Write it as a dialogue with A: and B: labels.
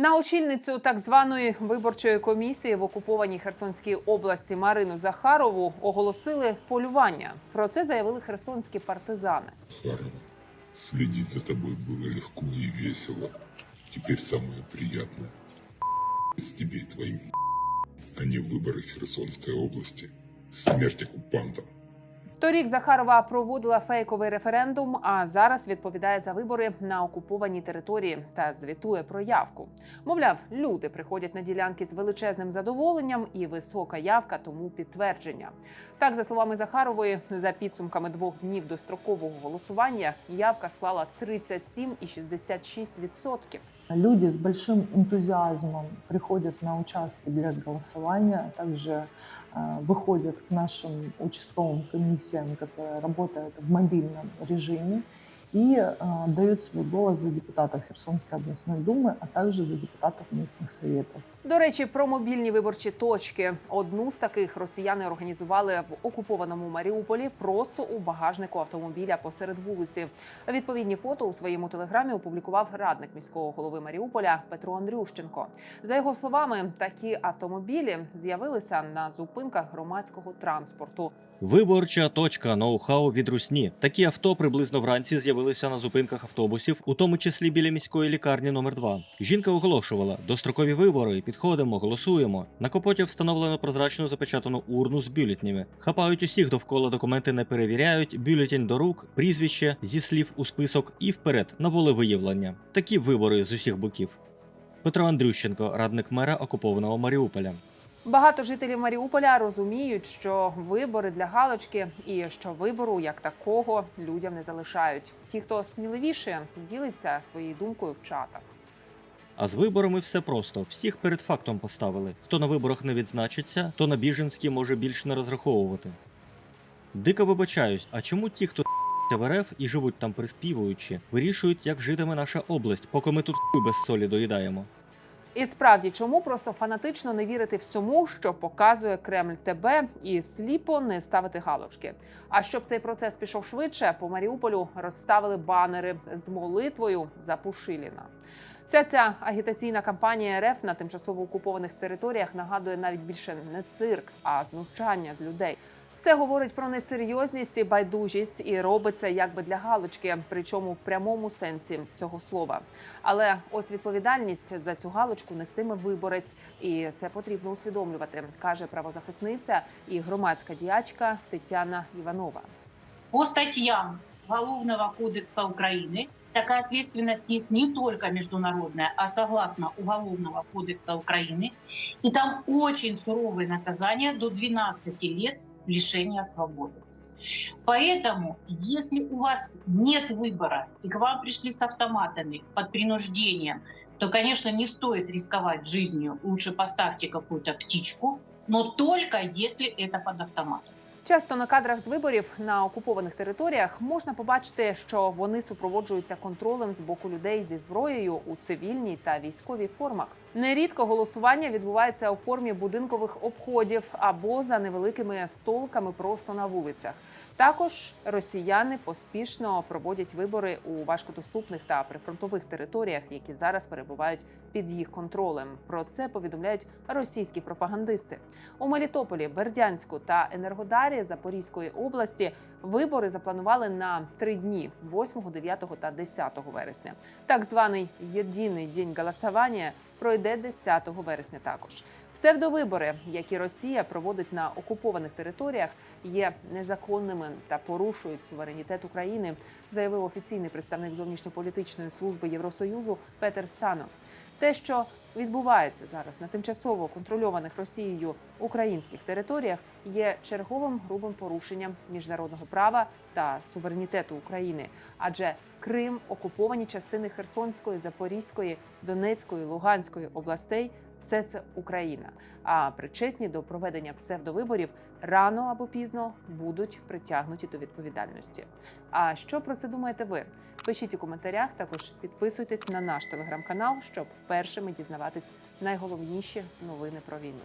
A: На очільницю так званої виборчої комісії в окупованій Херсонській області Марину Захарову оголосили полювання. Про це заявили херсонські партизани.
B: Харова, следить за тобой было легко и весело. Теперь самое приятное. С тебе и твоим а не выборы Херсонской области. Смерть оккупантам.
A: Торік Захарова проводила фейковий референдум, а зараз відповідає за вибори на окупованій території та звітує про явку. Мовляв, люди приходять на ділянки з величезним задоволенням, і висока явка тому підтвердження. Так, за словами Захарової, за підсумками двох днів дострокового голосування явка склала 37,66%.
C: Люди с большим энтузиазмом приходят на участки для голосования, а также э, выходят к нашим участковым комиссиям, которые работают в мобильном режиме, и э, дают свой голос за депутатов Херсонской областной думы, а также за депутатов местных советов.
A: До речі, про мобільні виборчі точки. Одну з таких росіяни організували в окупованому Маріуполі просто у багажнику автомобіля посеред вулиці. Відповідні фото у своєму телеграмі опублікував радник міського голови Маріуполя Петро Андрющенко. За його словами, такі автомобілі з'явилися на зупинках громадського транспорту.
D: Виборча точка ноу-хау від русні. Такі авто приблизно вранці з'явилися на зупинках автобусів, у тому числі біля міської лікарні номер 2 Жінка оголошувала: дострокові вибори, підходимо, голосуємо. На капоті встановлено прозрачну запечатану урну з бюлетнями. Хапають усіх довкола документи не перевіряють, бюлетень до рук, прізвище зі слів у список і вперед на волевиявлення. Такі вибори з усіх боків. Петро Андрющенко, радник мера окупованого Маріуполя.
A: Багато жителів Маріуполя розуміють, що вибори для галочки і що вибору як такого людям не залишають. Ті, хто сміливіше, ділиться своєю думкою в чатах.
D: А з виборами все просто. Всіх перед фактом поставили. Хто на виборах не відзначиться, то на біженські може більш не розраховувати. Дико вибачаюсь, а чому ті, хто в РФ і живуть там приспівуючи, вирішують, як житиме наша область, поки ми тут хуй без солі доїдаємо?
A: І справді, чому просто фанатично не вірити всьому, що показує Кремль ТБ, і сліпо не ставити галочки. А щоб цей процес пішов швидше, по Маріуполю розставили банери з молитвою за Пушиліна. Вся ця агітаційна кампанія РФ на тимчасово окупованих територіях нагадує навіть більше не цирк, а знущання з людей. Все говорить про несерйозність і байдужість і робиться якби для галочки, причому в прямому сенсі цього слова. Але ось відповідальність за цю галочку нестиме виборець, і це потрібно усвідомлювати, каже правозахисниця і громадська діячка Тетяна Іванова.
E: По статьям Уголовного кодекса Украины такая ответственность есть не только международная, а согласно Уголовного кодекса Украины. И там очень суровые наказания до 12 лет лишения свободы. Поэтому, если у вас нет выбора и к вам пришли с автоматами под принуждением, то, конечно, не стоит рисковать жизнью. Лучше поставьте какую-то птичку, но только если это под автомат.
A: Часто на кадрах з виборів на окупованих територіях можна побачити, що вони супроводжуються контролем з боку людей зі зброєю у цивільній та військовій формах. Нерідко голосування відбувається у формі будинкових обходів або за невеликими столками просто на вулицях. Також росіяни поспішно проводять вибори у важкодоступних та прифронтових територіях, які зараз перебувають під їх контролем. Про це повідомляють російські пропагандисти. У Мелітополі, Бердянську та Енергодарі Запорізької області вибори запланували на три дні 8, 9 та 10 вересня. Так званий єдиний день голосування пройде 10 вересня. Також псевдовибори, які Росія проводить на окупованих територіях, є незаконними та порушують суверенітет України, заявив офіційний представник зовнішньополітичної служби Євросоюзу Петер Станов. Те, що відбувається зараз на тимчасово контрольованих Росією українських територіях, є черговим грубим порушенням міжнародного права та суверенітету України. Адже Крим, окуповані частини Херсонської, Запорізької, Донецької, Луганської областей все це Україна. А причетні до проведення псевдовиборів рано або пізно будуть притягнуті до відповідальності. А що про це думаєте ви? Пишіть у коментарях. Також підписуйтесь на наш телеграм-канал, щоб першими дізнаватись найголовніші новини про війну.